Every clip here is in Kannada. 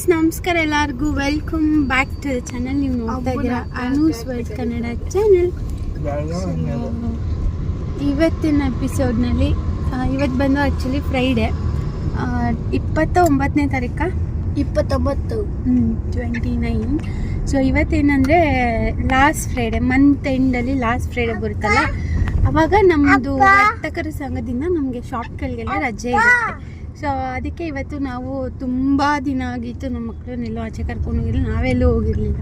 ಫ್ರೆಂಡ್ಸ್ ನಮಸ್ಕಾರ ಎಲ್ಲರಿಗೂ. ವೆಲ್ಕಮ್ ಬ್ಯಾಕ್ ಟು ಚಾನಲ್ ನೀವು ನೋಡ್ತಾ ಇದ್ದೀರಾ ಅನೂಸ್ ವರ್ಲ್ಡ್ ಕನ್ನಡ ಚಾನಲ್ ಇವತ್ತಿನ ಎಪಿಸೋಡ್ನಲ್ಲಿ ಇವತ್ತು ಬಂದು ಆ್ಯಕ್ಚುಲಿ ಫ್ರೈಡೆ ಇಪ್ಪತ್ತ ಒಂಬತ್ತನೇ ತಾರೀಕ? ಇಪ್ಪತ್ತೊಂಬತ್ತು. ಟ್ವೆಂಟಿ ನೈನ್ ಸೊ ಇವತ್ತೇನಂದರೆ ಲಾಸ್ಟ್ ಫ್ರೈಡೆ ಮಂತ್ ಎಂಡಲ್ಲಿ ಲಾಸ್ಟ್ ಫ್ರೈಡೆ ಬರುತ್ತಲ್ಲ? ಅವಾಗ ನಮ್ಮದು ವರ್ತಕರ ಸಂಘದಿಂದ ನಮಗೆ ಶಾಪ್ಗಳಿಗೆಲ್ಲ ರಜೆ ಇರುತ್ತೆ. ಸೊ ಅದಕ್ಕೆ ಇವತ್ತು ನಾವು ತುಂಬ ದಿನ ಆಗಿತ್ತು ನಮ್ಮ ಮಕ್ಕಳನ್ನೆಲ್ಲೋ ಆಚೆ ಕರ್ಕೊಂಡು ಹೋಗಿಲ್ಲ ನಾವೆಲ್ಲೂ ಹೋಗಿರಲಿಲ್ಲ.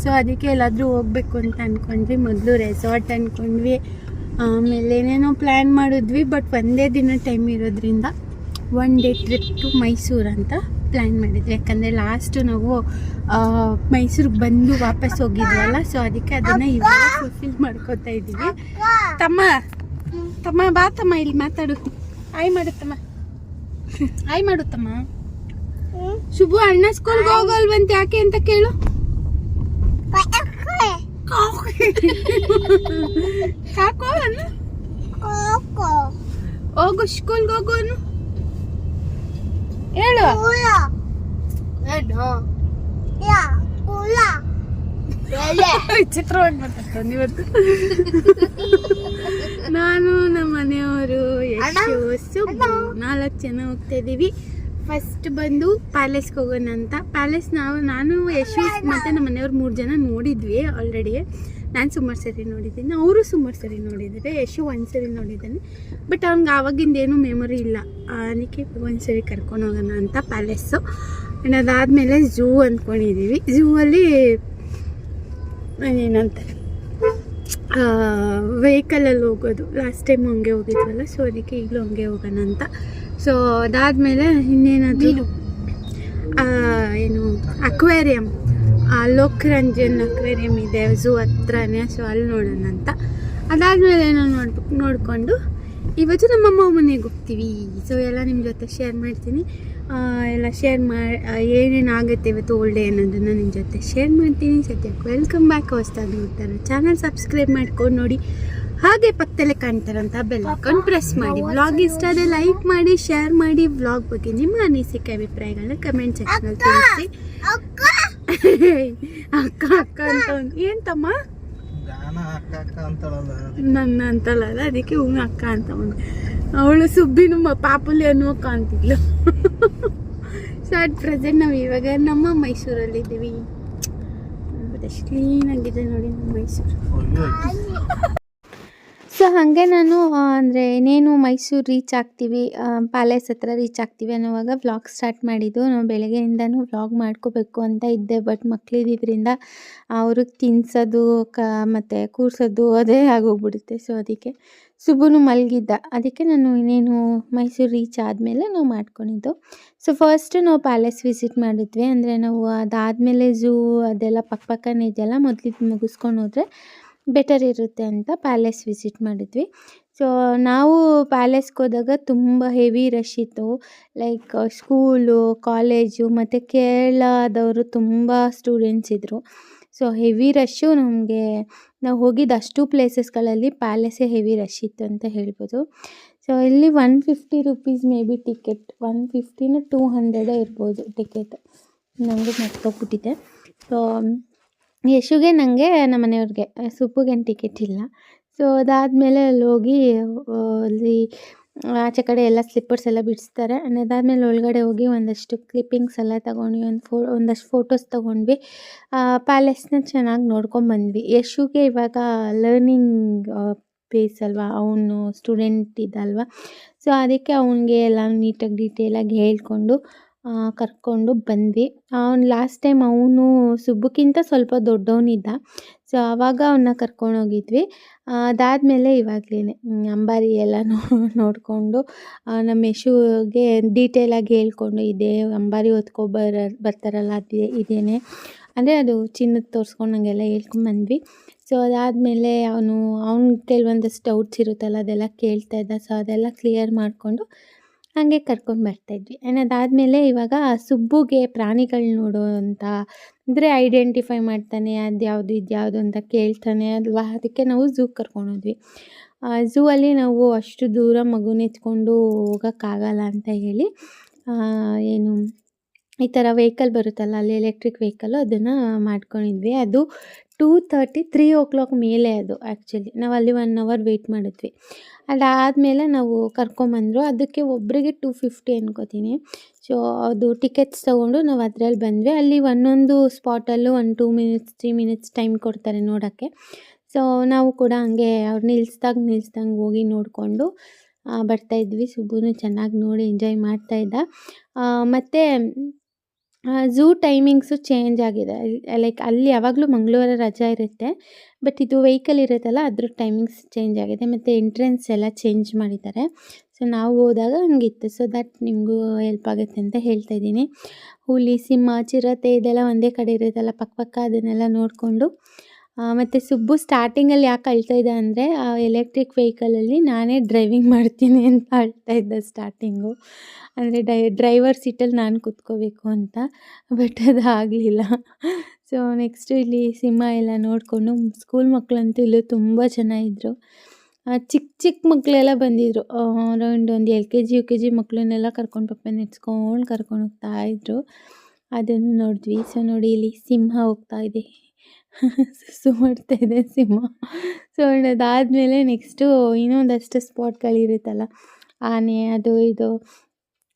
ಸೊ ಅದಕ್ಕೆ ಎಲ್ಲಾದರೂ ಹೋಗ್ಬೇಕು ಅಂತ ಅಂದ್ಕೊಂಡ್ವಿ ಮೊದಲು ರೆಸಾರ್ಟ್ ಅಂದ್ಕೊಂಡ್ವಿ ಆಮೇಲೆ ಏನೇನೋ ಪ್ಲ್ಯಾನ್ ಮಾಡಿದ್ವಿ ಬಟ್ ಒಂದೇ ದಿನ ಟೈಮ್ ಇರೋದ್ರಿಂದ one day trip to Mysuru ಅಂತ ಪ್ಲ್ಯಾನ್ ಮಾಡಿದ್ವಿ. ಯಾಕಂದರೆ ಲಾಸ್ಟು ನಾವು ಮೈಸೂರಿಗೆ ಬಂದು ವಾಪಸ್ ಹೋಗಿದ್ವಲ್ಲ ಸೊ ಅದಕ್ಕೆ ಅದನ್ನು ಇವಾಗ ಫುಲ್ಫಿಲ್ ಮಾಡ್ಕೋತಾ ಇದ್ದೀವಿ ತಮ್ಮ ತಮ್ಮ ಬಾ ತಮ್ಮ, ಇಲ್ಲಿ ಮಾತಾಡು. ಆಯ್ ಮಾಡುತ್ತಮ್ಮ ಆಯ್ ಮಾಡುತ್ತಮ್ಮ. ಶುಭು ಅಣ್ಣ ಸ್ಕೂಲ್ಗೆ ಹೋಗಲ್ವಂತೆ ಯಾಕೆ ಅಂತ ಕೇಳು. ಸಾಕು ಅನ್ನು ಹೋಗು ಸ್ಕೂಲ್ಗೆ ಹೋಗು ಅನ್ನು ಹೇಳು. ಚಿತ್ರವಾಗಿ ಮಾತಾಡ್ತಾನೆ ಇವತ್ತು. ನಾನು ನಮ್ಮ ಮನೆಯವರು ಯಶು ಸುಬ್ಬು ನಾಲ್ಕು ಜನ ಹೋಗ್ತಾ ಇದೀವಿ. ಫಸ್ಟ್ ಬಂದು ಪ್ಯಾಲೇಸ್ಗೆ ಹೋಗೋಣ ಅಂತ. ಪ್ಯಾಲೇಸ್ ನಾವು ನಾನು ಯಶು ಮತ್ತು ನಮ್ಮ ಮನೆಯವ್ರು ಮೂರು ಜನ ನೋಡಿದ್ವಿ ಆಲ್ರೆಡಿ ನಾನು ಸುಮಾರು ಸರಿ ನೋಡಿದ್ದೀನಿ. ಅವರು ಸುಮಾರು ಸರಿ ನೋಡಿದ್ದಾರೆ. ಯಶು ಒಂದು ಸರಿ ನೋಡಿದ್ದಾನೆ. ಬಟ್ ಅವ್ನಿಗೆ ಆವಾಗಿಂದ ಏನೂ ಮೆಮೊರಿ ಇಲ್ಲ. ಅದಕ್ಕೆ ಒಂದು ಸರಿ ಕರ್ಕೊಂಡು ಹೋಗೋಣ ಅಂತ ಪ್ಯಾಲೇಸು ಆ್ಯಂಡ್ ಅದಾದಮೇಲೆ ಝೂ ಅಂದ್ಕೊಂಡಿದ್ದೀವಿ ಝೂ ಅಲ್ಲಿ ಏನಂತಾರೆ ವೆಹಿಕಲಲ್ಲಿ ಹೋಗೋದು. ಲಾಸ್ಟ್ ಟೈಮ್ ಹಂಗೆ ಹೋಗಿದ್ವಲ್ಲ ಸೊ ಅದಕ್ಕೆ ಈಗಲೂ ಹಂಗೆ ಹೋಗೋಣ ಅಂತ. ಸೊ ಅದಾದಮೇಲೆ ಇನ್ನೇನಾದರೂ? ಏನು ಅಕ್ವೇರಿಯಂ ಲೋಕರಂಜನ್ ಅಕ್ವೇರಿಯಂ ಇದೆ ಝೂ ಹತ್ರನೇ ಸೊ ಅಲ್ಲಿ ನೋಡೋಣ ಅಂತ. ಅದಾದಮೇಲೆ ಏನೋ ನೋಡ್ಬೇಕು ನೋಡಿಕೊಂಡು ಇವತ್ತು ನಮ್ಮಮ್ಮ ಮನೆಗೆ ಹೋಗ್ತೀವಿ. ಸೊ ಎಲ್ಲ ನಿಮ್ಮ ಜೊತೆ ಶೇರ್ ಮಾಡ್ತೀನಿ. ಎಲ್ಲ ಶೇರ್ ಮಾಡಿ ಏನೇನು ಆಗುತ್ತೆ ಇವತ್ತು ಓಲ್ಡ್ ಡೇ ಅನ್ನೋದನ್ನು ನಿಮ್ಮ ಜೊತೆ ಶೇರ್ ಮಾಡ್ತೀನಿ ಸದ್ಯಕ್ಕೆ ವೆಲ್ಕಮ್ ಬ್ಯಾಕ್ ಹೊಸ್ದಾಗಿ ನೋಡ್ತಾರೆ? ಚಾನಲ್ ಸಬ್ಸ್ಕ್ರೈಬ್ ಮಾಡ್ಕೊಂಡು ನೋಡಿ. ಹಾಗೆ ಪಕ್ಕದಲ್ಲೇ ಕಾಣ್ತಾರಂತ ಬೆಲ್ ಹಾಕೊಂಡು ಪ್ರೆಸ್ ಮಾಡಿ. ವ್ಲಾಗ್ ಇಷ್ಟ ಆದರೆ ಲೈಕ್ ಮಾಡಿ ಶೇರ್ ಮಾಡಿ. ವ್ಲಾಗ್ ಬಗ್ಗೆ ನಿಮ್ಮ ಅನಿಸಿಕೆ ಅಭಿಪ್ರಾಯಗಳನ್ನ ಕಮೆಂಟ್ ಸೆಕ್ಷನಲ್ಲಿ ತಿಳಿಸಿ. ಅಕ್ಕ ಅಕ್ಕ ಅಂತ ಒಂದು ಏನು ತಮ್ಮ ನನ್ನ ಅಂತಲ್ಲ ಅದಕ್ಕೆ ಹೂವು ಅಕ್ಕ ಅಂತ ಒಂದು ಅವಳು ಸುಬ್ಬಿನ ಪಾಪುಲಿ ಅನ್ನೋ ಕಾಣ್ತಿದ್ಲು. ಸೊ ಅಟ್ ಪ್ರೆಸೆಂಟ್ ನಾವು ಇವಾಗ ನಮ್ಮ ಮೈಸೂರಲ್ಲಿದ್ದೀವಿ. ಕ್ಲೀನಾಗಿದೆ ನೋಡಿ ನಮ್ಮ ಮೈಸೂರು. ಹಾಗೆ ನಾನು ಅಂದರೆ ಇನ್ನೇನು ಮೈಸೂರು ರೀಚ್ ಆಗ್ತೀವಿ ಪ್ಯಾಲೇಸ್ ಹತ್ರ ರೀಚ್ ಆಗ್ತೀವಿ ಅನ್ನೋವಾಗ ವ್ಲಾಗ್ ಸ್ಟಾರ್ಟ್ ಮಾಡಿದ್ದು. ನಾವು ಬೆಳಗ್ಗೆಯಿಂದನೂ ವ್ಲಾಗ್ ಮಾಡ್ಕೋಬೇಕು ಅಂತ ಇದ್ದೆ. ಬಟ್ ಮಕ್ಕಳಿದ್ದರಿಂದ ಅವ್ರಿಗೆ ತಿನ್ಸೋದು, ಕ, ಮತ್ತು ಕೂರ್ಸೋದು ಅದೇ ಆಗೋಗ್ಬಿಡುತ್ತೆ. ಸೊ ಅದಕ್ಕೆ ಸುಬ್ಬನು ಮಲಗಿದ್ದ. ಅದಕ್ಕೆ ನಾನು ಇನ್ನೇನು ಮೈಸೂರು ರೀಚ್ ಆದಮೇಲೆ ನಾವು ಮಾಡ್ಕೊಂಡಿದ್ದು. ಸೊ ಫಸ್ಟ್ ನಾವು ಪ್ಯಾಲೇಸ್ ವಿಸಿಟ್ ಮಾಡಿದ್ವಿ. ಅಂದರೆ ನಾವು ಅದಾದಮೇಲೆ ಝೂ ಅದೆಲ್ಲ ಪಕ್ಕ ಪಕ್ಕನೇ ಇದೆಯಲ್ಲ ಮೊದಲಿದ್ದು ಮುಗಿಸ್ಕೊಂಡು ಹೋದರೆ ಬೆಟರ್ ಇರುತ್ತೆ ಅಂತ ಪ್ಯಾಲೇಸ್ ವಿಸಿಟ್ ಮಾಡಿದ್ವಿ. ಸೊ, ನಾವು ಪ್ಯಾಲೇಸ್ಗೆ ಹೋದಾಗ ತುಂಬ ಹೆವಿ ರಶ್ ಇತ್ತು. ಲೈಕ್, ಸ್ಕೂಲು, ಕಾಲೇಜು ಮತ್ತು ಕೇರಳದವರು ತುಂಬ ಸ್ಟೂಡೆಂಟ್ಸ್ ಇದ್ದರು ಸೊ, ಹೆವಿ ರಶ್ಶು ನಮಗೆ, ನಾವು ಹೋಗಿದ್ದ ಅಷ್ಟು ಪ್ಲೇಸಸ್ಗಳಲ್ಲಿ ಪ್ಯಾಲೇಸೇ ಹೆವಿ ರಶ್ ಇತ್ತು ಅಂತ ಹೇಳ್ಬೋದು. ಸೊ, ಇಲ್ಲಿ one fifty rupees maybe ticket. One ಫಿಫ್ಟಿನ two ಹಂಡ್ರೆಡೇ ಇರ್ಬೋದು ಟಿಕೆಟ್. ನನಗೆ ಮರ್ತೋಗ್ಬಿಟ್ಟಿದೆ. ಸೊ ಯಶುಗೆ ನನಗೆ ನಮ್ಮ ಮನೆಯವ್ರಿಗೆ ಟಿಕೆಟ್ ಇಲ್ಲ. ಸೊ ಅದಾದಮೇಲೆ ಅಲ್ಲಿ ಹೋಗಿ ಅಲ್ಲಿ ಆಚೆ ಕಡೆ ಎಲ್ಲ ಸ್ಲಿಪ್ಪರ್ಸ್ ಎಲ್ಲ ಬಿಡಿಸ್ತಾರೆ. ಅದಾದಮೇಲೆ ಒಳಗಡೆ ಹೋಗಿ ಒಂದಷ್ಟು ಕ್ಲಿಪ್ಪಿಂಗ್ಸ್ ಎಲ್ಲ ತಗೊಂಡ್ವಿ, ಒಂದು ಫೋ, ಒಂದಷ್ಟು ಫೋಟೋಸ್ ತೊಗೊಂಡ್ವಿ. ಪ್ಯಾಲೇಸ್ನ ಚೆನ್ನಾಗಿ ನೋಡ್ಕೊಂಬಂದ್ವಿ ಯಶುಗೆ ಇವಾಗ ಲರ್ನಿಂಗ್ ಪೇಸ್ ಅಲ್ವಾ, ಅವನು ಸ್ಟೂಡೆಂಟ್ ಇದ್ದಲ್ವ ಸೊ ಅದಕ್ಕೆ ಅವನಿಗೆ ಎಲ್ಲ ನೀಟಾಗಿ ಡೀಟೇಲಾಗಿ ಹೇಳಿಕೊಂಡು ಕರ್ಕೊಂಡು ಬಂದ್ವಿ. ಅವ್ನು ಲಾಸ್ಟ್ ಟೈಮ್ ಅವನು ಸುಬ್ಬಕ್ಕಿಂತ ಸ್ವಲ್ಪ ದೊಡ್ಡವನಿದ್ದ. ಸೊ ಆವಾಗ ಅವನ್ನ ಕರ್ಕೊಂಡೋಗಿದ್ವಿ ಅದಾದಮೇಲೆ ಇವಾಗಲೇ ಅಂಬಾರಿ ಎಲ್ಲ ನೋಡಿಕೊಂಡು ನಮ್ಮ ಯಶುಗೆ ಡೀಟೇಲಾಗಿ ಹೇಳ್ಕೊಂಡು, ಇದೆ ಅಂಬಾರಿ ಹೊತ್ಕೊ ಬರ, ಬರ್ತಾರಲ್ಲ, ಅದೇ, ಇದೇನೆ. ಅಂದರೆ ಅದು ಚಿನ್ನದ ತೋರಿಸ್ಕೊಂಡು ನನಗೆಲ್ಲ ಹೇಳ್ಕೊಂಬಂದ್ವಿ ಸೊ ಅದಾದಮೇಲೆ ಅವನು, ಅವ್ನು ಕೆಲವೊಂದಷ್ಟು ಡೌಟ್ಸ್ ಇರುತ್ತಲ್ಲ, ಅದೆಲ್ಲ ಕೇಳ್ತಾ ಇದ್ದ. ಸೊ ಅದೆಲ್ಲ ಕ್ಲಿಯರ್ ಮಾಡಿಕೊಂಡು ಹಾಗೆ ಕರ್ಕೊಂಡು ಬರ್ತಾಯಿದ್ವಿ ಆ್ಯಂಡ್ ಅದಾದಮೇಲೆ ಇವಾಗ ಸುಬ್ಬುಗೆ ಪ್ರಾಣಿಗಳು ನೋಡೋ ಅಂತ ಅಂದರೆ ಐಡೆಂಟಿಫೈ ಮಾಡ್ತಾನೆ, ಅದು ಯಾವುದು ಇದು ಯಾವುದು ಅಂತ ಕೇಳ್ತಾನೆ ಅಲ್ವಾ? ಅದಕ್ಕೆ ನಾವು ಝೂಗೆ ಕರ್ಕೊಂಡೋದ್ವಿ ಝೂ ಅಲ್ಲಿ ನಾವು ಅಷ್ಟು ದೂರ ಮಗುನ ಎತ್ಕೊಂಡು ಹೋಗೋಕ್ಕಾಗಲ್ಲ ಅಂತ ಹೇಳಿ ಏನು ಈ ಥರ ವೆಹಿಕಲ್ ಬರುತ್ತಲ್ಲ, ಅಲ್ಲಿ ಎಲೆಕ್ಟ್ರಿಕ್ ವೆಹಿಕಲ್ಲು ಅದನ್ನು ಮಾಡ್ಕೊಂಡಿದ್ವಿ. ಅದು two thirty three o'clock ಮೇಲೆ ಅದು ಆ್ಯಕ್ಚುಲಿ ನಾವು ಅಲ್ಲಿ ಒನ್ ಅವರ್ ವೆಯ್ಟ್ ಮಾಡಿದ್ವಿ. ಅದಾದಮೇಲೆ ನಾವು ಕರ್ಕೊಂಬಂದರು. ಅದಕ್ಕೆ ಒಬ್ಬರಿಗೆ ಟೂ ಫಿಫ್ಟಿ ಅನ್ಕೋತೀನಿ. ಸೊ ಅದು ಟಿಕೆಟ್ಸ್ ತೊಗೊಂಡು ನಾವು ಅದರಲ್ಲಿ ಬಂದ್ವಿ. ಅಲ್ಲಿ ಒಂದೊಂದು ಸ್ಪಾಟಲ್ಲೂ ಒಂದು two minutes three minutes time ಕೊಡ್ತಾರೆ ನೋಡೋಕ್ಕೆ. ಸೊ ನಾವು ಕೂಡ ಹಂಗೆ ಅವ್ರು ನಿಲ್ಸ್ದಾಗ ನಿಲ್ಸ್ದಂಗೆ ಹೋಗಿ ನೋಡಿಕೊಂಡು ಬರ್ತಾಯಿದ್ವಿ ಸುಬ್ಬುನು ಚೆನ್ನಾಗಿ ನೋಡಿ ಎಂಜಾಯ್ ಮಾಡ್ತಾಯಿದ್ದ ಮತ್ತು ಝೂ ಟೈಮಿಂಗ್ಸು ಚೇಂಜ್ ಆಗಿದೆ. ಲೈಕ್ ಅಲ್ಲಿ ಯಾವಾಗಲೂ ಮಂಗಳವಾರ ರಜಾ ಇರುತ್ತೆ ಬಟ್ ಇದು ವೆಹಿಕಲ್ ಇರುತ್ತಲ್ಲ, ಅದ್ರ ಟೈಮಿಂಗ್ಸ್ ಚೇಂಜ್ ಆಗಿದೆ. ಮತ್ತು ಎಂಟ್ರೆನ್ಸ್ ಎಲ್ಲ ಚೇಂಜ್ ಮಾಡಿದ್ದಾರೆ. ಸೊ ನಾವು ಹೋದಾಗ ಹಂಗಿತ್ತು. ಸೊ ದಟ್ ನಿಮಗೂ ಹೆಲ್ಪ್ ಆಗುತ್ತೆ ಅಂತ ಹೇಳ್ತಾ ಇದ್ದೀನಿ. ಹುಲಿ, ಸಿಂಹ, ಚಿರತೆ ಇದೆಲ್ಲ ಒಂದೇ ಕಡೆ ಇರುತ್ತಲ್ಲ, ಪಕ್ಕ ಪಕ್ಕ ಅದನ್ನೆಲ್ಲ ನೋಡಿಕೊಂಡು ಮತ್ತು ಸುಬ್ಬು ಸ್ಟಾರ್ಟಿಂಗಲ್ಲಿ ಯಾಕೆ ಅಳ್ತಾ ಇದ್ದ ಅಂದರೆ, ಆ ಎಲೆಕ್ಟ್ರಿಕ್ ವೆಹಿಕಲಲ್ಲಿ ನಾನೇ ಡ್ರೈವಿಂಗ್ ಮಾಡ್ತೀನಿ ಅಂತ ಅಳ್ತಾ ಇದ್ದ ಸ್ಟಾರ್ಟಿಂಗು ಅಂದರೆ ಡೈ ಡ್ರೈವರ್ ಸೀಟಲ್ಲಿ ನಾನು ಕೂತ್ಕೋಬೇಕು ಅಂತ ಬಟ್ ಅದು ಆಗಲಿಲ್ಲ. ಸೊ ನೆಕ್ಸ್ಟು ಇಲ್ಲಿ ಸಿಂಹ ಎಲ್ಲ ನೋಡಿಕೊಂಡು ಸ್ಕೂಲ್ ಮಕ್ಕಳಂತೂ ಇಲ್ಲೂ ತುಂಬ ಚೆನ್ನಾಗಿದ್ರು ಚಿಕ್ಕ ಚಿಕ್ಕ ಮಕ್ಕಳೆಲ್ಲ ಬಂದಿದ್ದರು ಅರೌಂಡ್ ಒಂದು L K G, U K G ಮಕ್ಕಳನ್ನೆಲ್ಲ ಕರ್ಕೊಂಡು ಪಪ್ಪ ನೆಡ್ಸ್ಕೊಂಡು ಕರ್ಕೊಂಡು ಹೋಗ್ತಾ ಇದ್ದರು ಅದನ್ನು ನೋಡಿದ್ವಿ. ಸೊ ನೋಡಿ, ಇಲ್ಲಿ ಸಿಂಹ ಹೋಗ್ತಾ ಇದೆ. ಸುಸು ಮಾಡ್ತಾ ಇದೆ ಸಿಂಹ. ಸೊ ಅದಾದಮೇಲೆ ನೆಕ್ಸ್ಟು ಇನ್ನೊಂದಷ್ಟು ಸ್ಪಾಟ್ಗಳಿರುತ್ತಲ್ಲ ಆನೆ ಅದು ಇದು.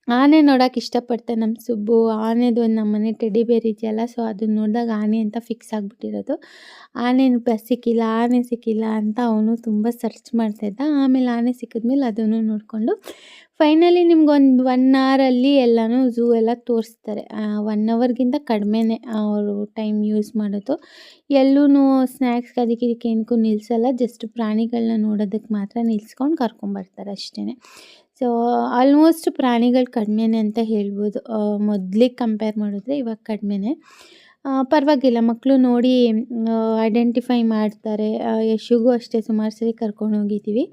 ಆನೆ ನೋಡೋಕೆ ಇಷ್ಟಪಡ್ತಾನೆ ನಮ್ಮ ಸುಬ್ಬು. ಆನೆದು ಒಂದು ನಮ್ಮನೆ ಟೆಡಿ ಬೇರ್ ಇದೆಯಲ್ಲ ಸೊ ಅದನ್ನ ನೋಡಿದಾಗ ಆನೆ ಅಂತ ಫಿಕ್ಸ್ ಆಗಿಬಿಟ್ಟಿರೋದು. ಆನೆ ಸಿಕ್ಕಿಲ್ಲ ಆನೆ ಸಿಕ್ಕಿಲ್ಲ ಅಂತ ಅವನು ತುಂಬ ಸರ್ಚ್ ಮಾಡ್ತಾಯಿದ್ದ ಆಮೇಲೆ ಆನೆ ಸಿಕ್ಕಿದ್ಮೇಲೆ ಅದನ್ನು ನೋಡಿಕೊಂಡು ಫೈನಲಿ ನಿಮ್ಗೊಂದು ಒನ್ ಅವರಲ್ಲಿ ಎಲ್ಲನೂ ಝೂ ಎಲ್ಲ ತೋರಿಸ್ತಾರೆ. ಒನ್ ಅವರ್ಗಿಂತ ಕಡಿಮೆನೇ ಅವರು ಟೈಮ್ ಯೂಸ್ ಮಾಡೋದು. ಎಲ್ಲೂ ಸ್ನ್ಯಾಕ್ಸ್ ಅದಕ್ಕೆ ಇದಕ್ಕೆ ಏನಕ್ಕೂ ನಿಲ್ಲಿಸಲ್ಲ ಜಸ್ಟ್ ಪ್ರಾಣಿಗಳನ್ನ ನೋಡೋದಕ್ಕೆ ಮಾತ್ರ ನಿಲ್ಸ್ಕೊಂಡು ಕರ್ಕೊಂಬರ್ತಾರೆ ಅಷ್ಟೇ ಸೊ ಆಲ್ಮೋಸ್ಟ್ ಪ್ರಾಣಿಗಳು ಕಡಿಮೆನೇ ಅಂತ ಹೇಳ್ಬೋದು. ಮೊದಲಿಗೆ ಕಂಪೇರ್ ಮಾಡಿದ್ರೆ ಇವಾಗ ಕಡಿಮೆನೇ. ಪರವಾಗಿಲ್ಲ ಮಕ್ಕಳು ನೋಡಿ ಐಡೆಂಟಿಫೈ ಮಾಡ್ತಾರೆ. ಯಶುಗೂ ಅಷ್ಟೇ, ಸುಮಾರು ಸರಿ ಕರ್ಕೊಂಡು ಹೋಗಿದ್ದೀವಿ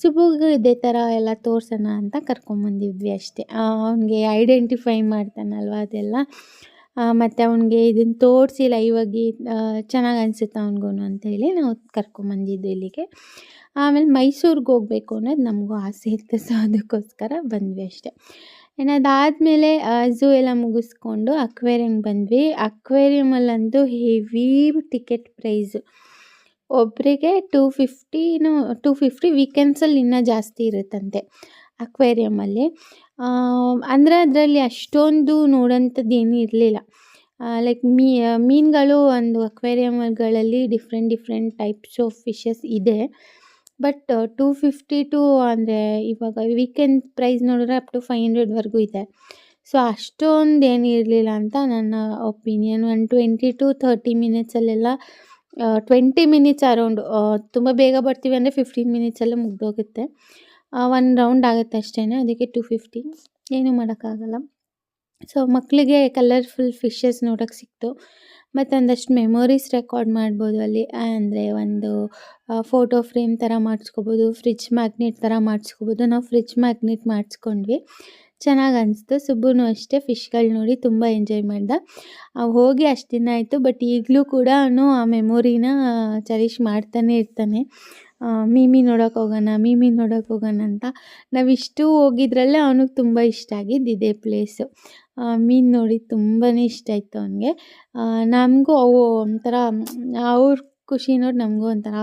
ಸುಬುಗೂ ಇದೇ ಥರ ಎಲ್ಲ ತೋರ್ಸೋಣ ಅಂತ ಕರ್ಕೊಂಬಂದಿದ್ವಿ ಅಷ್ಟೇ. ಅವನಿಗೆ ಐಡೆಂಟಿಫೈ ಮಾಡ್ತಾನಲ್ವ ಅದೆಲ್ಲ. ಮತ್ತು ಅವನಿಗೆ ಇದನ್ನು ತೋರಿಸಿ ಲೈವಾಗಿ ಚೆನ್ನಾಗಿ ಅನಿಸುತ್ತೆ ಅವನಿಗೂ ಅಂತೇಳಿ ನಾವು ಕರ್ಕೊಂಬಂದಿದ್ದು ಇಲ್ಲಿಗೆ. ಆಮೇಲೆ ಮೈಸೂರಿಗೆ ಹೋಗ್ಬೇಕು ಅನ್ನೋದು ನಮಗೂ ಆಸೆ ಇತ್ತು ಸೊ ಅದಕ್ಕೋಸ್ಕರ ಬಂದ್ವಿ ಅಷ್ಟೇ. ಇನ್ನು ಅದಾದಮೇಲೆ ಝೂ ಎಲ್ಲ ಮುಗಿಸ್ಕೊಂಡು ಅಕ್ವೇರಿಯಂಗೆ ಬಂದ್ವಿ. ಅಕ್ವೇರಿಯಮಲ್ಲಂತೂ ಹೆವಿ ಟಿಕೆಟ್ ಪ್ರೈಸು ಒಬ್ಬರಿಗೆ ಟೂ ಫಿಫ್ಟಿನೂ ಟೂ ಫಿಫ್ಟಿ ವೀಕೆಂಡ್ಸಲ್ಲಿ ಇನ್ನೂ ಜಾಸ್ತಿ ಇರುತ್ತಂತೆ. ಅಕ್ವೇರಿಯಮಲ್ಲಿ. ಅಂದರೆ ಅದರಲ್ಲಿ ಅಷ್ಟೊಂದು ನೋಡೋಂಥದ್ದು ಏನೂ ಇರಲಿಲ್ಲ ಲೈಕ್ ಮೀ ಮೀನುಗಳು ಒಂದು ಅಕ್ವೇರಿಯಮ್ಗಳಲ್ಲಿ different different types of fishes ಇದೆ. ಬಟ್ ಟೂ ಫಿಫ್ಟಿ ಟು ಅಂದರೆ ಇವಾಗ ವೀಕೆಂಡ್ ಪ್ರೈಸ್ ನೋಡಿದ್ರೆ ಅಪ್ ಟು ಫೈವ್ ಹಂಡ್ರೆಡ್ವರೆಗೂ ಇದೆ. ಸೊ ಅಷ್ಟೊಂದು ಏನು ಇರಲಿಲ್ಲ ಅಂತ ನನ್ನ opinion one twenty to thirty ಮಿನಿಟ್ಸಲ್ಲೆಲ್ಲ twenty minutes around ತುಂಬ ಬೇಗ ಬರ್ತೀವಿ ಅಂದರೆ ಫಿಫ್ಟೀನ್ ಮಿನಿಟ್ಸಲ್ಲೇ ಮುಗ್ದೋಗುತ್ತೆ. ಒನ್ ರೌಂಡ್ ಆಗುತ್ತೆ ಅಷ್ಟೇ ಅದಕ್ಕೆ ಟು ಫಿಫ್ಟಿ ಏನೂ ಮಾಡೋಕ್ಕಾಗಲ್ಲ. ಸೊ ಮಕ್ಕಳಿಗೆ ಕಲರ್ಫುಲ್ ಫಿಶಸ್ ನೋಡೋಕ್ಕೆ ಸಿಕ್ತು. ಮತ್ತು ಒಂದಷ್ಟು ಮೆಮೊರೀಸ್ ರೆಕಾರ್ಡ್ ಮಾಡ್ಬೋದು ಅಲ್ಲಿ. ಅಂದರೆ ಒಂದು ಫೋಟೋ ಫ್ರೇಮ್ ಥರ ಮಾಡಿಸ್ಕೋಬೋದು ಫ್ರಿಜ್ ಮ್ಯಾಗ್ನೆಟ್ ಥರ ಮಾಡಿಸ್ಕೋಬೋದು. ನಾವು ಫ್ರಿಜ್ ಮ್ಯಾಗ್ನೆಟ್ ಮಾಡಿಸ್ಕೊಂಡ್ವಿ. ಚೆನ್ನಾಗಿ ಅನಿಸ್ತು. ಸುಬ್ಬುನು ಅಷ್ಟೇ ಫಿಶ್ಗಳು ನೋಡಿ ತುಂಬ ಎಂಜಾಯ್ ಮಾಡ್ದ. ಹೋಗಿ ಅಷ್ಟು ದಿನ ಆಯಿತು. ಬಟ್ ಈಗಲೂ ಕೂಡ ಆ ಮೆಮೊರಿನ ಚರಿಷ್ ಮಾಡ್ತಾನೆ ಇರ್ತಾನೆ. ಮೀಮಿ ನೋಡೋಕೆ ಹೋಗೋಣ, ಮೀಮಿ ನೋಡೋಕೆ ಹೋಗೋಣ ಅಂತ ನಾವಿಷ್ಟು ಹೋಗಿದ್ರಲ್ಲೇ ಅವನಿಗೆ ತುಂಬ ಇಷ್ಟ ಆಗಿದ್ದು ಇದೇ ಪ್ಲೇಸು ಮೀನು ನೋಡಿ ತುಂಬಾ ಇಷ್ಟ ಆಯಿತು ಅವನಿಗೆ. ನಮಗೂ ಅವು ಒಂಥರ, ಅವ್ರ ಖುಷಿ ನೋಡಿ ನಮಗೂ ಒಂಥರ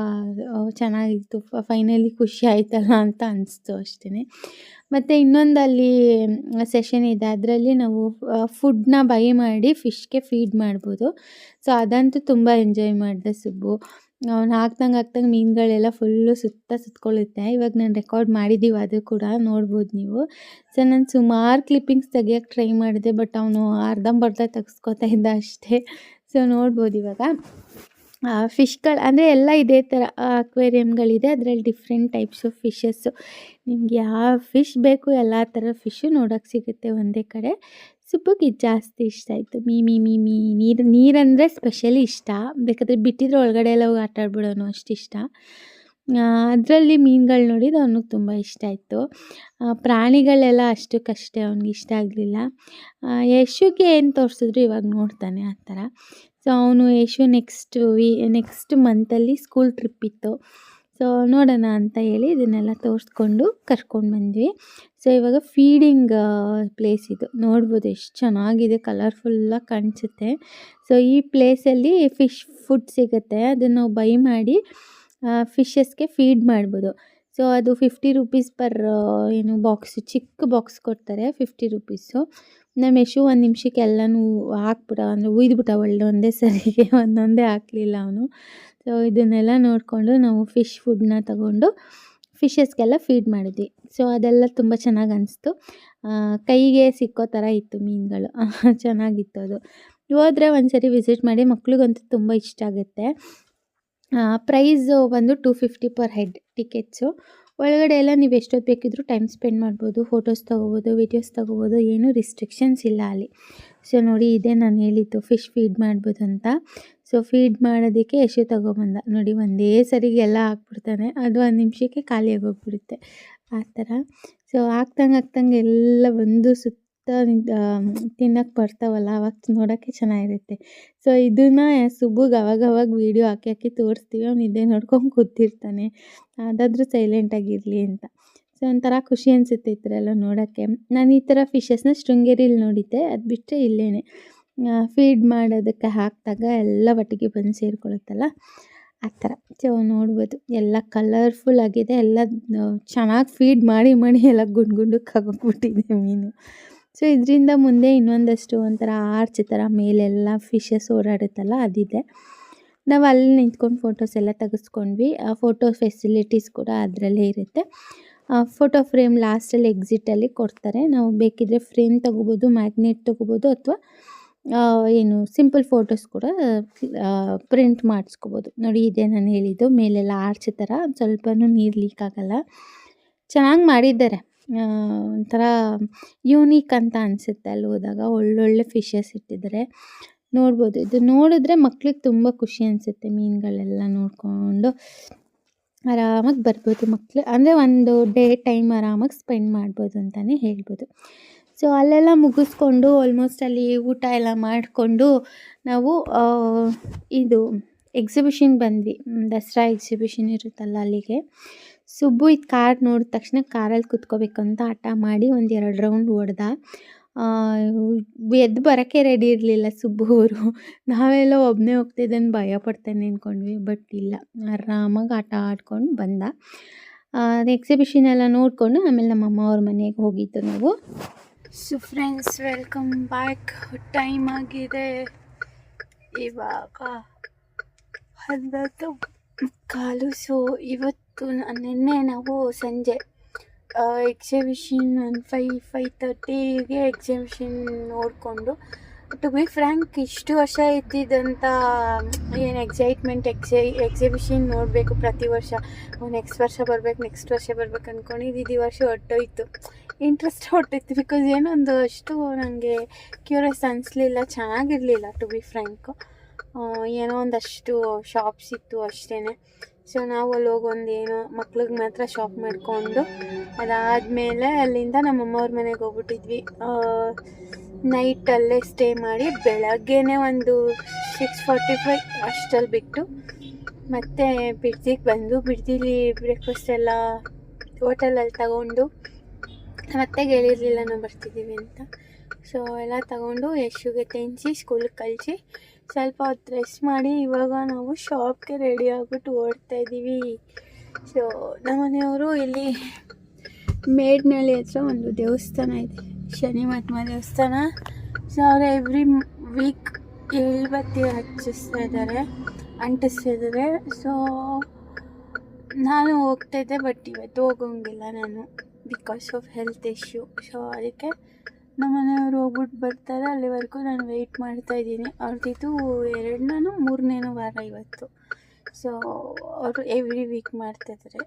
ಚೆನ್ನಾಗಿತ್ತು. ಫೈನಲಿ ಖುಷಿ ಆಯ್ತಲ್ಲ ಅಂತ ಅನಿಸ್ತು ಅಷ್ಟೇ ಮತ್ತು ಇನ್ನೊಂದು ಅಲ್ಲಿ ಸೆಷನ್ ಇದೆ. ಅದರಲ್ಲಿ ನಾವು ಫುಡ್ನ ಬೈ ಮಾಡಿ ಫಿಶ್ಗೆ ಫೀಡ್ ಮಾಡ್ಬೋದು. ಸೊ ಅದಂತೂ ತುಂಬ ಎಂಜಾಯ್ ಮಾಡಿದೆ ಸುಬ್ಬು. ಅವ್ನು ಹಾಕ್ದಂಗೆ ಹಾಕ್ದಂಗೆ ಮೀನುಗಳೆಲ್ಲ ಫುಲ್ಲು ಸುತ್ತ ಸುತ್ಕೊಳ್ಳುತ್ತೆ ಇವಾಗ ನಾನು ರೆಕಾರ್ಡ್ ಮಾಡಿದ್ದೀವಿ ಅದು ಕೂಡ, ನೋಡ್ಬೋದು ನೀವು. ಸೊ ನಾನು ಸುಮಾರು ಕ್ಲಿಪ್ಪಿಂಗ್ಸ್ ತೆಗಿಯೋಕ್ಕೆ ಟ್ರೈ ಮಾಡಿದೆ ಬಟ್ ಅವನು ಅರ್ಧಂಬರ್ಧ ತೆಗ್ಸ್ಕೊತಾ ಇದ್ದ ಅಷ್ಟೇ. ಸೊ ನೋಡ್ಬೋದು ಇವಾಗ. ಫಿಶ್ಗಳು ಅಂದರೆ ಎಲ್ಲ ಇದೇ ಥರ ಅಕ್ವೇರಿಯಮ್ಗಳಿದೆ ಅದರಲ್ಲಿ ಡಿಫ್ರೆಂಟ್ ಟೈಪ್ಸ್ ಆಫ್ ಫಿಶಸ್ಸು. ನಿಮ್ಗೆ ಯಾವ ಫಿಶ್ ಬೇಕು ಎಲ್ಲ ಥರ ಫಿಶ್ಶು ನೋಡೋಕ್ಕೆ ಸಿಗುತ್ತೆ ಒಂದೇ ಕಡೆ. ಸುಬ್ಬುಗೆ ಜಾಸ್ತಿ ಇಷ್ಟ ಆಯಿತು. ಮೀ ಮೀ ನೀರು, ನೀರಂದರೆ ಸ್ಪೆಷಲಿ ಇಷ್ಟ. ಬೇಕಾದರೆ ಬಿಟ್ಟಿದ್ರೆ ಒಳಗಡೆ ಎಲ್ಲ ಹೋಗಿ ಆಟ ಆಡ್ಬಿಡೋನು ಅಷ್ಟು ಇಷ್ಟ. ಅದರಲ್ಲಿ ಮೀನುಗಳು ನೋಡಿದ್ದು ಅವ್ನಿಗೆ ತುಂಬ ಇಷ್ಟ ಆಯಿತು. ಪ್ರಾಣಿಗಳೆಲ್ಲ ಅಷ್ಟಕ್ಕಷ್ಟೇ ಅವ್ನಿಗೆ ಇಷ್ಟ ಆಗಲಿಲ್ಲ. ಯಶುಗೆ ಏನು ತೋರಿಸಿದ್ರು ಇವಾಗ ನೋಡ್ತಾನೆ ಆ ಥರ ಸೊ ಅವನು ಯಶು ನೆಕ್ಸ್ಟ್ ವೀ ನೆಕ್ಸ್ಟ್ ಮಂತಲ್ಲಿ ಸ್ಕೂಲ್ ಟ್ರಿಪ್ ಇತ್ತು. ಸೊ ನೋಡೋಣ ಅಂತ ಹೇಳಿ ಇದನ್ನೆಲ್ಲ ತೋರಿಸ್ಕೊಂಡು ಕರ್ಕೊಂಡು ಬಂದ್ವಿ. ಸೊ ಇವಾಗ ಫೀಡಿಂಗ್ ಪ್ಲೇಸ್ ಇದು. ನೋಡ್ಬೋದು ಎಷ್ಟು ಚೆನ್ನಾಗಿದೆ ಕಲರ್ಫುಲ್ಲಾಗಿ ಕಾಣಿಸುತ್ತೆ. ಸೊ ಈ ಪ್ಲೇಸಲ್ಲಿ ಫಿಶ್ ಫುಡ್ ಸಿಗುತ್ತೆ. ಅದನ್ನು ಬೈ ಮಾಡಿ ಫಿಶಸ್ಗೆ ಫೀಡ್ ಮಾಡ್ಬೋದು. ಸೊ ಅದು ಫಿಫ್ಟಿ ರುಪೀಸ್ ಪರ್ ಏನು ಬಾಕ್ಸ್ ಚಿಕ್ಕ ಬಾಕ್ಸ್ ಕೊಡ್ತಾರೆ ಫಿಫ್ಟಿ ರುಪೀಸು ನಮ್ಮ ಯಶು ಒಂದು ನಿಮಿಷಕ್ಕೆ ಎಲ್ಲನೂ ಹಾಕ್ಬಿಟ್ಟ, ಅಂದರೆ ಉಯ್ದುಬಿಟ್ಟ ಒಳ್ಳೆ ಒಂದೇ ಸರಿಗೆ, ಒಂದೊಂದೇ ಹಾಕಲಿಲ್ಲ ಅವನು. ಸೊ ಇದನ್ನೆಲ್ಲ ನೋಡಿಕೊಂಡು ನಾವು ಫಿಶ್ ಫುಡ್ನ ತಗೊಂಡು ಫಿಶಸ್ಗೆಲ್ಲ ಫೀಡ್ ಮಾಡಿದ್ವಿ. ಸೊ ಅದೆಲ್ಲ ತುಂಬ ಚೆನ್ನಾಗಿ ಅನಿಸ್ತು. ಕೈಗೆ ಸಿಕ್ಕೋ ಥರ ಇತ್ತು ಮೀನುಗಳು. ಚೆನ್ನಾಗಿತ್ತು ಅದು. ಹೋದರೆ ಒಂದು ಸರಿ ವಿಸಿಟ್ ಮಾಡಿ, ಮಕ್ಳಿಗಂತೂ ತುಂಬ ಇಷ್ಟ ಆಗುತ್ತೆ. ಪ್ರೈಸು ಬಂದು two fifty per head tickets ಒಳಗಡೆ ಎಲ್ಲ ನೀವು ಎಷ್ಟೊತ್ತು ಬೇಕಿದ್ರೂ ಟೈಮ್ ಸ್ಪೆಂಡ್ ಮಾಡ್ಬೋದು ಫೋಟೋಸ್ ತೊಗೋಬೋದು ವೀಡಿಯೋಸ್ ತೊಗೋಬೋದು, ಏನೂ ರಿಸ್ಟ್ರಿಕ್ಷನ್ಸ್ ಇಲ್ಲ ಅಲ್ಲಿ. ಸೊ ನೋಡಿ ಇದೇ ನಾನು ಹೇಳಿದ್ದು ಫಿಶ್ ಫೀಡ್ ಮಾಡ್ಬೋದು ಅಂತ. ಸೊ ಫೀಡ್ ಮಾಡೋದಕ್ಕೆ ಎಷ್ಟು ತೊಗೊಬಂದ. ನೋಡಿ, ಒಂದೇ ಸರಿಗೆ ಎಲ್ಲ ಹಾಕ್ಬಿಡ್ತಾನೆ ಅದು ಒಂದು ನಿಮಿಷಕ್ಕೆ ಖಾಲಿಯಾಗಿ ಹೋಗ್ಬಿಡುತ್ತೆ. ಆ ಥರ. ಸೊ ಹಾಕ್ದಂಗೆ ಹಾಕ್ದಂಗೆ ಎಲ್ಲ ಒಂದು ಸುತ್ತ ತಿನ್ನಕ್ಕೆ ಬರ್ತಾವಲ್ಲ, ಅವಾಗ ನೋಡೋಕ್ಕೆ ಚೆನ್ನಾಗಿರುತ್ತೆ. ಸೊ ಇದನ್ನು ಸುಬ್ಬುಗೆ ಅವಾಗ ಅವಾಗ ವೀಡಿಯೋ ಹಾಕಿ ಹಾಕಿ ತೋರಿಸ್ತೀವಿ. ಅವ್ನು ಇದೇ ನೋಡ್ಕೊಂಡು ಕೂತಿರ್ತಾನೆ. ಅದಾದರೂ ಸೈಲೆಂಟಾಗಿರಲಿ ಅಂತ. ಸೊ ಒಂಥರ ಖುಷಿ ಅನಿಸುತ್ತೆ ಈ ಥರ ಎಲ್ಲ ನೋಡೋಕ್ಕೆ. ನಾನು ಈ ಥರ ಫಿಶಸ್ನ ಶೃಂಗೇರಿಲಿ ನೋಡಿದ್ದೆ. ಅದು ಬಿಟ್ಟರೆ ಇಲ್ಲೇ ಫೀಡ್ ಮಾಡೋದಕ್ಕೆ ಹಾಕಿದಾಗ ಎಲ್ಲ ಒಟ್ಟಿಗೆ ಬಂದು ಸೇರ್ಕೊಳುತ್ತಲ್ಲ? ಆ ಥರ. ಸೊ ನೋಡ್ಬೋದು. ಎಲ್ಲ ಕಲರ್ಫುಲ್ ಆಗಿದೆ. ಎಲ್ಲ ಚೆನ್ನಾಗಿ ಫೀಡ್ ಮಾಡಿ ಮಾಡಿ ಎಲ್ಲ ಗುಂಡು ಗುಂಡಕ್ಕೆ ಆಗೋಗ್ಬಿಟ್ಟಿದೆ ಮೀನು. ಸೊ ಇದರಿಂದ ಮುಂದೆ ಇನ್ನೊಂದಷ್ಟು ಒಂಥರ ಆರ್ಚ್ ಥರ ಮೇಲೆಲ್ಲ ಫಿಶಸ್ ಓಡಾಡುತ್ತಲ್ಲ, ಅದಿದೆ. ನಾವು ಅಲ್ಲಿ ನಿಂತ್ಕೊಂಡು ಫೋಟೋಸ್ ಎಲ್ಲ ತೆಗೆಸ್ಕೊಂಡ್ವಿ. ಆ ಫೋಟೋ ಫೆಸಿಲಿಟೀಸ್ ಕೂಡ ಅದರಲ್ಲೇ ಇರುತ್ತೆ. ಫೋಟೋ ಫ್ರೇಮ್ ಲಾಸ್ಟಲ್ಲಿ ಎಕ್ಸಿಟಲ್ಲಿ ಕೊಡ್ತಾರೆ. ನಾವು ಬೇಕಿದ್ದರೆ ಫ್ರೇಮ್ ತೊಗೋಬೋದು ಮ್ಯಾಗ್ನೆಟ್ ತೊಗೋಬೋದು ಅಥವಾ ಏನು ಸಿಂಪಲ್ ಫೋಟೋಸ್ ಕೂಡ ಪ್ರಿಂಟ್ ಮಾಡಿಸ್ಕೋಬೋದು. ನೋಡಿ, ಇದೆ ನಾನು ಹೇಳಿದ್ದು. ಮೇಲೆಲ್ಲ ಆರ್ಚ್ ಥರ ಸ್ವಲ್ಪ ನೀರು ಲೀಕ್ ಆಗೋಲ್ಲ. ಚೆನ್ನಾಗಿ ಮಾಡಿದ್ದಾರೆ. ಒಂಥರ ಯೂನಿಕ್ ಅಂತ ಅನಿಸುತ್ತೆ ಅಲ್ಲಿ ಹೋದಾಗ. ಒಳ್ಳೊಳ್ಳೆ ಫಿಶಸ್ ಇಟ್ಟಿದ್ದಾರೆ ನೋಡ್ಬೋದು. ಇದು ನೋಡಿದ್ರೆ ಮಕ್ಳಿಗೆ ತುಂಬ ಖುಷಿ ಅನಿಸುತ್ತೆ ಮೀನುಗಳೆಲ್ಲ ನೋಡಿಕೊಂಡು. ಆರಾಮಾಗಿ ಬರ್ಬೋದು ಮಕ್ಕಳು ಅಂದರೆ ಒಂದು ಡೇ ಟೈಮ್ ಆರಾಮಾಗಿ ಸ್ಪೆಂಡ್ ಮಾಡ್ಬೋದು ಅಂತಲೇ ಹೇಳ್ಬೋದು. ಸೊ ಅಲ್ಲೆಲ್ಲ ಮುಗಿಸ್ಕೊಂಡು ಆಲ್ಮೋಸ್ಟ್ ಅಲ್ಲಿ ಊಟ ಎಲ್ಲ ಮಾಡಿಕೊಂಡು ನಾವು ಇದು ಎಕ್ಸಿಬಿಷನ್ ಬಂದ್ವಿ. ದಸರಾ ಎಕ್ಸಿಬಿಷನ್ ಇರುತ್ತಲ್ಲ ಅಲ್ಲಿಗೆ. ಸುಬ್ಬು ಇದು ಕಾರ್ ನೋಡಿದ ತಕ್ಷಣ ಕಾರಲ್ಲಿ ಕುತ್ಕೋಬೇಕು ಅಂತ ಹಠ ಮಾಡಿ ಒಂದು ಎರಡು ರೌಂಡ್ ಹೊಡೆದ ಎದ್ದು ಬರೋಕ್ಕೆ ರೆಡಿ ಇರಲಿಲ್ಲ ಸುಬ್ಬು ಅವರು. ನಾವೆಲ್ಲ ಒಬ್ಬನೇ ಹೋಗ್ತಿದ್ದೇನೆ ಭಯ ಪಡ್ತಾನೆ ಅಂದ್ಕೊಂಡ್ವಿ ಬಟ್ ಇಲ್ಲ. ಆರಾಮಾಗಿ ಆಟ ಆಡ್ಕೊಂಡು ಬಂದ. ಎಕ್ಸಿಬಿಷನ್ ಎಲ್ಲ ನೋಡಿಕೊಂಡು ಆಮೇಲೆ ನಮ್ಮ ಅಮ್ಮ ಅವ್ರ ಮನೆಗೆ ಹೋಗಿದ್ದು ನಾವು. So friends welcome back time ಆಗಿದೆ. ಇವಾಗ ಹನ್ನೊಂದು, ಕಾಲು ಸೊ ಇವತ್ತು ನಿನ್ನೆ ನಾವು ಸಂಜೆ ಎಕ್ಸಿಬಿಷನ್ ಒಂದು ಫೈವ್ ಫೈ ತರ್ಟಿಗೆ ಎಕ್ಸಿಬಿಷನ್ ನೋಡಿಕೊಂಡು ಟು ಬಿ ಫ್ರ್ಯಾಂಕ್ ಇಷ್ಟು ವರ್ಷ ಇದ್ದಿದ್ದಂಥ ಏನು ಎಕ್ಸೈಟ್ಮೆಂಟ್ ಎಕ್ಸೈ ಎಕ್ಸಿಬಿಷನ್ ನೋಡಬೇಕು ಪ್ರತಿ ವರ್ಷ. ನೆಕ್ಸ್ಟ್ ವರ್ಷ ಬರಬೇಕು ನೆಕ್ಸ್ಟ್ ವರ್ಷ ಬರ್ಬೇಕು ಅಂದ್ಕೊಂಡಿದ್ದು ಈ ವರ್ಷ ಹೊಟ್ಟೋಯ್ತು ಇಂಟ್ರೆಸ್ಟ್ ಹೊಟ್ಟಿತ್ತು ಬಿಕಾಸ್ ಏನೊಂದು ಅಷ್ಟು ನನಗೆ ಕ್ಯೂರಿಯಸ್ ಅನಿಸ್ಲಿಲ್ಲ, ಚೆನ್ನಾಗಿರಲಿಲ್ಲ ಟು ಬಿ ಫ್ರ್ಯಾಂಕು ಏನೋ ಒಂದಷ್ಟು ಶಾಪ್ಸ್ ಇತ್ತು ಅಷ್ಟೇ ಸೊ ನಾವು ಅಲ್ಲಿ ಹೋಗಿ ಒಂದು ಏನೋ ಮಕ್ಳಿಗೆ ಮಾತ್ರ ಶಾಪ್ ಮಾಡಿಕೊಂಡು ಅದಾದಮೇಲೆ ಅಲ್ಲಿಂದ ನಮ್ಮ ಅಮ್ಮವ್ರ ಮನೆಗೆ ಹೋಗ್ಬಿಟ್ಟಿದ್ವಿ. ನೈಟ್ ಅಲ್ಲೇ ಸ್ಟೇ ಮಾಡಿ ಬೆಳಗ್ಗೆನೇ ಒಂದು ಸಿಕ್ಸ್ ಫಾರ್ಟಿ ಫೈವ್ ಅಷ್ಟಲ್ಲಿ ಬಿಟ್ಟು ಮತ್ತೆ ಬಿಡ್ದಿಗೆ ಬಂದು ಬಿಡ್ದಿಲಿ ಬ್ರೇಕ್ಫಾಸ್ಟ್ ಎಲ್ಲ ಹೋಟೆಲಲ್ಲಿ ತಗೊಂಡು ಮತ್ತೆ ಹೇಳಿರಲಿಲ್ಲ ನಾವು ಬರ್ತಿದ್ದೀವಿ ಅಂತ. ಸೊ ಎಲ್ಲ ತಗೊಂಡು ಯಶುಗೆ ತಿನ್ನಿಸಿ ಸ್ಕೂಲಿಗೆ ಕಳಿಸಿ ಸ್ವಲ್ಪ ಹೊತ್ತು ರೆಸ್ಟ್ ಮಾಡಿ ಇವಾಗ ನಾವು ಶಾಪ್ಗೆ ರೆಡಿ ಆಗಿಬಿಟ್ಟು ಓಡ್ತಾ ಇದ್ದೀವಿ ಸೊ ನಮ್ಮನೆಯವರು ಇಲ್ಲಿ ಮೇಡ್ನಳ್ಳಿ ಹತ್ರ ಒಂದು ದೇವಸ್ಥಾನ ಇದೆ. ಶನಿ ಮಹಾತ್ಮ ದೇವಸ್ಥಾನ. ಸೊ ಅವರು ಎವ್ರಿ ವೀಕ್ ಬತ್ತಿ ಹಚ್ಚಿಸ್ತಾ ಇದ್ದಾರೆ, ಅಂಟಿಸ್ತಾ ಇದ್ದಾರೆ. ಸೊ ನಾನು ಹೋಗ್ತಾಯಿದ್ದೆ ಬಟ್ ಇವತ್ತು ಹೋಗೋಂಗಿಲ್ಲ ನಾನು because of health issue so ಅದಕ್ಕೆ ನಮ್ಮ ಮನೆಯವರು ಹೋಗ್ಬಿಟ್ಟು ಬರ್ತಾರೆ. ಅಲ್ಲಿವರೆಗೂ ನಾನು ವೆಯ್ಟ್ ಮಾಡ್ತಾ ಇದ್ದೀನಿ. ಅವ್ರದ್ದು ಎರಡನೇನೋ ಮೂರನೇನೋ ವಾರ ಇವತ್ತು. ಸೊ ಅವರು ಎವ್ರಿ ವೀಕ್ ಮಾಡ್ತಾಯಿದ್ದಾರೆ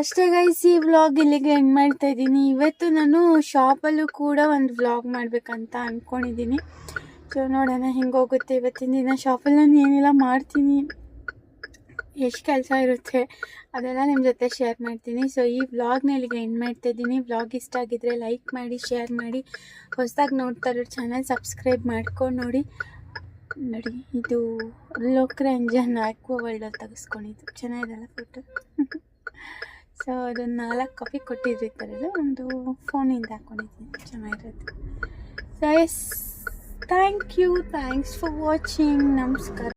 ಅಷ್ಟೇ ಗೈಸ್ ಈ ವ್ಲಾಗ್ ಇಲ್ಲಿಗೆ ಎಂಡ್ ಮಾಡ್ತಾ ಇದ್ದೀನಿ. ಇವತ್ತು ನಾನು ಶಾಪಲ್ಲೂ ಕೂಡ ಒಂದು ವ್ಲಾಗ್ ಮಾಡಬೇಕಂತ ಅಂದ್ಕೊಂಡಿದ್ದೀನಿ ಸೊ ನೋಡೋಣ ಹೆಂಗೆ ಹೋಗುತ್ತೆ. ಇವತ್ತಿನ ದಿನ ಶಾಪಲ್ಲಿ ನಾನು ಏನೆಲ್ಲ, ಮಾಡ್ತೀನಿ. ಎಷ್ಟು ಕೆಲಸ ಇರುತ್ತೆ. ಅದೆಲ್ಲ ನಿಮ್ಮ ಜೊತೆ ಶೇರ್ ಮಾಡ್ತೀನಿ. ಸೊ ಈ ವ್ಲಾಗ್ನ ಇಲ್ಲಿಗೆ ಎಂಡ್ ಮಾಡ್ತಾ ಇದ್ದೀನಿ. ವ್ಲಾಗ್ ಇಷ್ಟ ಆಗಿದ್ರೆ ಲೈಕ್ ಮಾಡಿ ಶೇರ್ ಮಾಡಿ. ಹೊಸದಾಗಿ ನೋಡ್ತಾ ಇರೋ ಚಾನಲ್ ಸಬ್ಸ್ಕ್ರೈಬ್ ಮಾಡ್ಕೊಂಡು ನೋಡಿ. ನೋಡಿ, ಇದು ಲೋಕ್ರಂಜನ್ ಆಕ್ವ ವರ್ಲ್ಡಲ್ಲಿ ತೆಗೆಸ್ಕೊಂಡಿದ್ದು. ಚೆನ್ನಾಗಿರಲ್ಲ ಫೋಟೋ ಸೊ ಅದು ನಾಲ್ಕು ಕಾಫಿ ಕೊಟ್ಟಿದ್ರು ಈ ಒಂದು ಫೋನಿಂದ ಹಾಕ್ಕೊಂಡಿದ್ದೀನಿ ಚೆನ್ನಾಗಿರೋದು so yes thank you thanks for watching ನಮಸ್ಕಾರ.